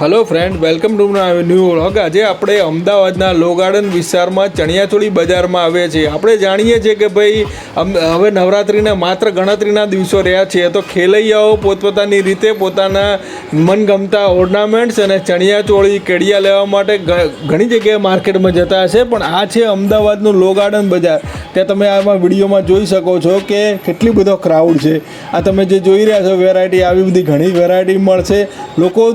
Hello friend welcome to new vlog આજે આપણે અમદાવાદના લો ગાર્ડન વિસ્તારમાં ચણિયાચોળી બજારમાં આવ્યા છીએ. આપણે જાણીએ છીએ કે ભાઈ હવે નવરાત્રિના માત્ર ગણતરીના દિવસો રહ્યા છે તો ખેલૈયાઓ પોતપોતાની રીતે પોતાના મનગમતા ઓર્નામેન્ટ્સ અને ચણિયાચોળી કેડિયા લેવા માટે ઘણી જગ્યાએ માર્કેટમાં જતા હશે. પણ આ છે અમદાવાદનું લો ગાર્ડન બજાર. ત્યાં તમે આમાં વિડીયોમાં જોઈ શકો છો કે કેટલી બધો ક્રાઉડ છે. આ તમે જે જોઈ રહ્યા છો વેરાયટી આવી બધી ઘણી વેરાયટી મળશે. લોકો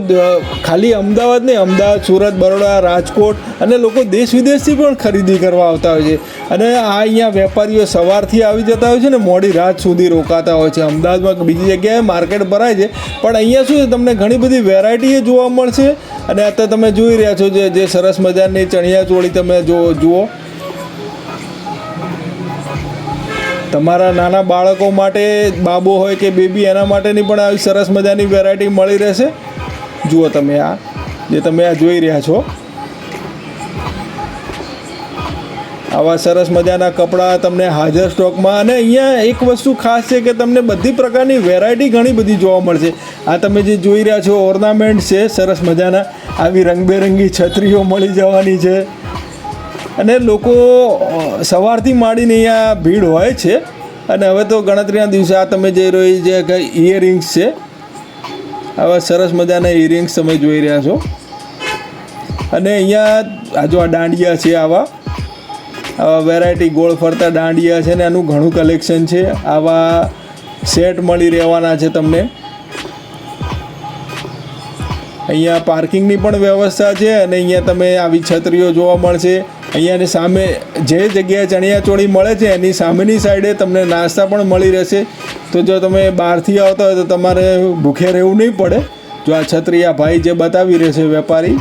ખાલી અમદાવાદ નહીં, અમદાવાદ, સુરત, બરોડા, રાજકોટ અને લોકો દેશ વિદેશથી પણ ખરીદી કરવા આવતા હોય છે. અને આ અહીંયા વેપારીઓ સવારથી આવી જતા હોય છે ને, મોડી રાત સુધી રોકાતા હોય છે. અમદાવાદમાં બીજી જગ્યાએ માર્કેટ ભરાય છે, પણ અહીંયા શું છે, તમને ઘણી બધી વેરાયટીઓ જોવા મળશે. અને અત્યારે તમે જોઈ રહ્યા છો જે જે સરસ મજાની ચણિયા ચોળી તમે જો જુઓ. તમારા નાના બાળકો માટે, બાબો હોય કે બેબી એના માટેની પણ આવી સરસ મજાની વેરાયટી મળી રહેશે. જુઓ તમે આ, જે તમે આ જોઈ રહ્યા છો. આવા સરસ મજાના કપડાં તમને હાજર સ્ટોકમાં અને અહીંયા એક વસ્તુ ખાસ છે કે તમને બધી પ્રકારની વેરાયટી ઘણી બધી જોવા મળશે. આ તમે જે જોઈ રહ્યા છો ઓર્નામેન્ટ છે, સરસ મજાના. આવી રંગબેરંગી છત્રીઓ મળી જવાની છે. અને લોકો સવારથી માંડીને અહીંયા ભીડ હોય છે. અને હવે તો ગણતરીના દિવસે આ તમે જે રહી જે ઇયરિંગ્સ છે આવા સરસ મજાના ઇયરિંગ્સ તમે જોઈ રહ્યા છો. અને અહીંયા આ આ દાંડિયા છે આવા. આવા વેરાયટી ગોળ ફરતા દાંડિયા છે ને એનું ઘણું કલેક્શન છે. આવા સેટ મળી રહેવાના છે તમને. અહીંયા પાર્કિંગની પણ વ્યવસ્થા છે અને અહીંયા તમે આવી છત્રીઓ જોવા મળશે. અહીંયાની સામે જે જગ્યાએ ચણિયાચોળી મળે છે એની સામેની સાઈડે તમને નાસ્તા પણ મળી રહેશે. તો જો તમે બહારથી આવતા હોય તો તમારે ભૂખે રહેવું નહીં પડે. જો આ છત્રી આ ભાઈ જે બતાવી રહેશે વેપારી,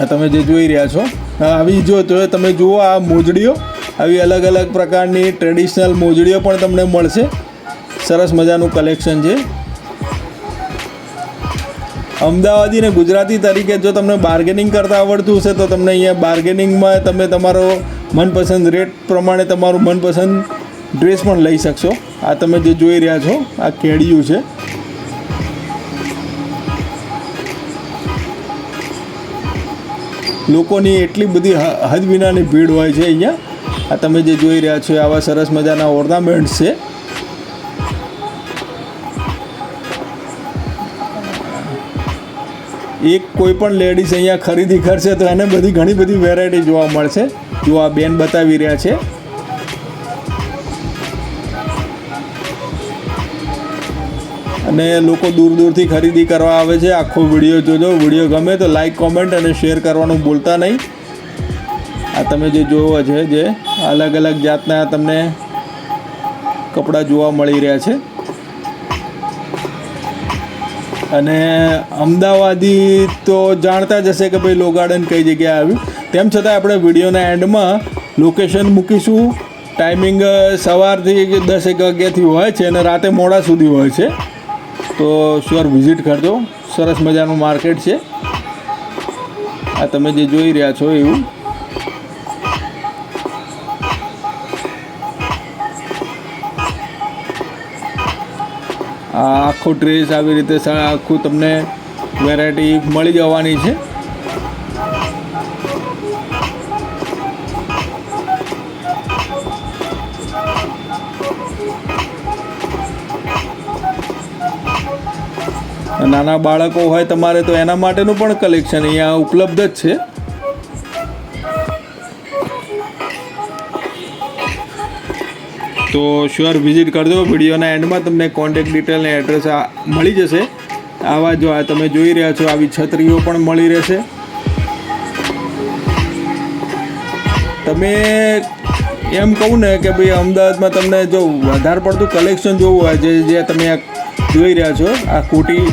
આ તમે જે જોઈ રહ્યા છો આવી જો તો તમે જુઓ આ મોજડીઓ, આવી અલગ અલગ પ્રકારની ટ્રેડિશનલ મોજડીઓ પણ તમને મળશે. સરસ મજાનું કલેક્શન છે. અમદાવાદી ને ગુજરાતી તરીકે જો તમને બાર્ગેનિંગ કરતા આવડતું હશે તો તમને અહીંયા બાર્ગેનિંગમાં તમે તમારો મનપસંદ રેટ પ્રમાણે તમારું મનપસંદ ડ્રેસ પણ લઈ શકશો. આ તમે જે જોઈ રહ્યા છો, આ કેડિયું છે. લોકોની એટલી બધી હદ વિનાની ભીડ હોય છે અહીંયા. આ તમે જે જોઈ રહ્યા છો આવા સરસ મજાના ઓર્નામેન્ટ્સ છે. એક કોઈ પણ લેડીઝ અહીંયા ખરીદી કરશે તો એને બધી ઘણી બધી વેરાયટી જોવા મળશે. જો આ બેન બતાવી રહ્યા છે. અને લોકો દૂર દૂરથી ખરીદી કરવા આવે છે. આખો વીડિયો જોજો. વીડિયો ગમે તો લાઈક કોમેન્ટ અને શેર કરવાનું ભૂલતા નહીં. આ તમે જે જોવો છે જે અલગ અલગ જાતના તમને કપડાં જોવા મળી રહ્યા છે. અને અમદાવાદી તો જાણતા જ હશે કે ભાઈ લો ગાર્ડન કઈ જગ્યાએ આવ્યું. તેમ છતાં આપણે વિડીયોના એન્ડમાં લોકેશન મૂકીશું. ટાઈમિંગ સવારથી દસ એક વાગ્યાથી હોય છે અને રાતે મોડા સુધી હોય છે. તો શ્યોર વિઝિટ કરજો. સરસ મજાનું માર્કેટ છે. આ તમે જે જોઈ રહ્યા છો એવું. આ આખો ડ્રેસ આવી રીતે આખું તમને વેરાયટી મળી જવાની છે. નાના બાળકો હોય તમારે તો એના માટેનું પણ કલેક્શન અહીંયા ઉપલબ્ધ જ છે. તો શ્યોર વિઝિટ કરજો વિડીયોના એન્ડમાં તમને કોન્ટેક્ટ ડિટેલ અને એડ્રેસ મળી જશે. આવા જો આ તમે જોઈ રહ્યા છો, આવી છત્રીઓ પણ મળી રહેશે. તમે એમ કહું ને કે ભાઈ, અમદાવાદમાં તમને જો વધારે પડતું કલેક્શન જોવું હોય, જે જે તમે જોઈ રહ્યા છો, આ કોટી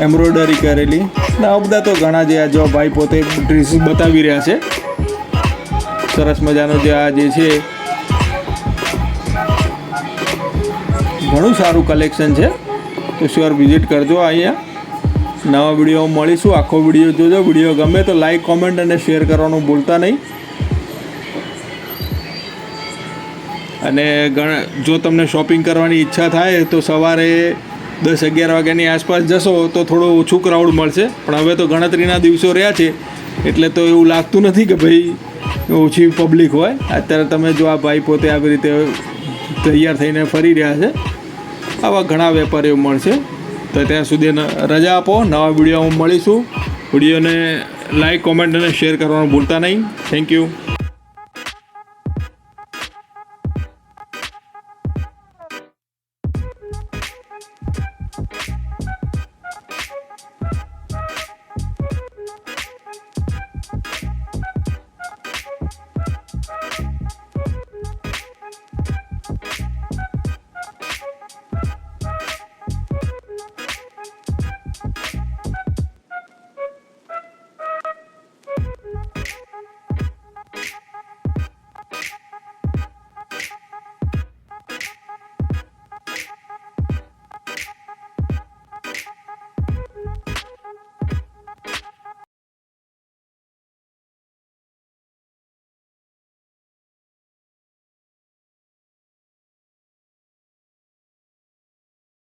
એમ્બ્રોઇડરી કરેલી. ને આ બધા તો ઘણા જે આ જો ભાઈ પોતે ડ્રેસ બતાવી રહ્યા છે. સરસ મજાનો જે આ જે છે. ઘણું સારું કલેક્શન છે. તો શ્યોર વિઝિટ કરજો અહીંયા. નવા વીડિયો મળીશું. આખો વીડિયો જોજો. વીડિયો ગમે તો લાઈક કોમેન્ટ અને શેર કરવાનું ભૂલતા નહીં. અને જો તમને શોપિંગ કરવાની ઈચ્છા થાય તો સવારે દસ અગિયાર વાગ્યાની આસપાસ જશો તો થોડું ઓછું ક્રાઉડ મળશે. પણ હવે તો ગણતરીના દિવસો રહ્યા છે, એટલે તો એવું લાગતું નથી કે ભાઈ ઓછી પબ્લિક હોય. અત્યારે તમે જો આ ભાઈ પોતે આવી રીતે તૈયાર થઈને ફરી રહ્યા છે, આવા ઘણા વેપારીઓ મળશે. તો ત્યાં સુધી રજા આપો, નવા વિડીયોમાં મળીશું. વિડીયોને લાઈક કોમેન્ટ અને શેર કરવાનું ભૂલતા નહીં. Thank you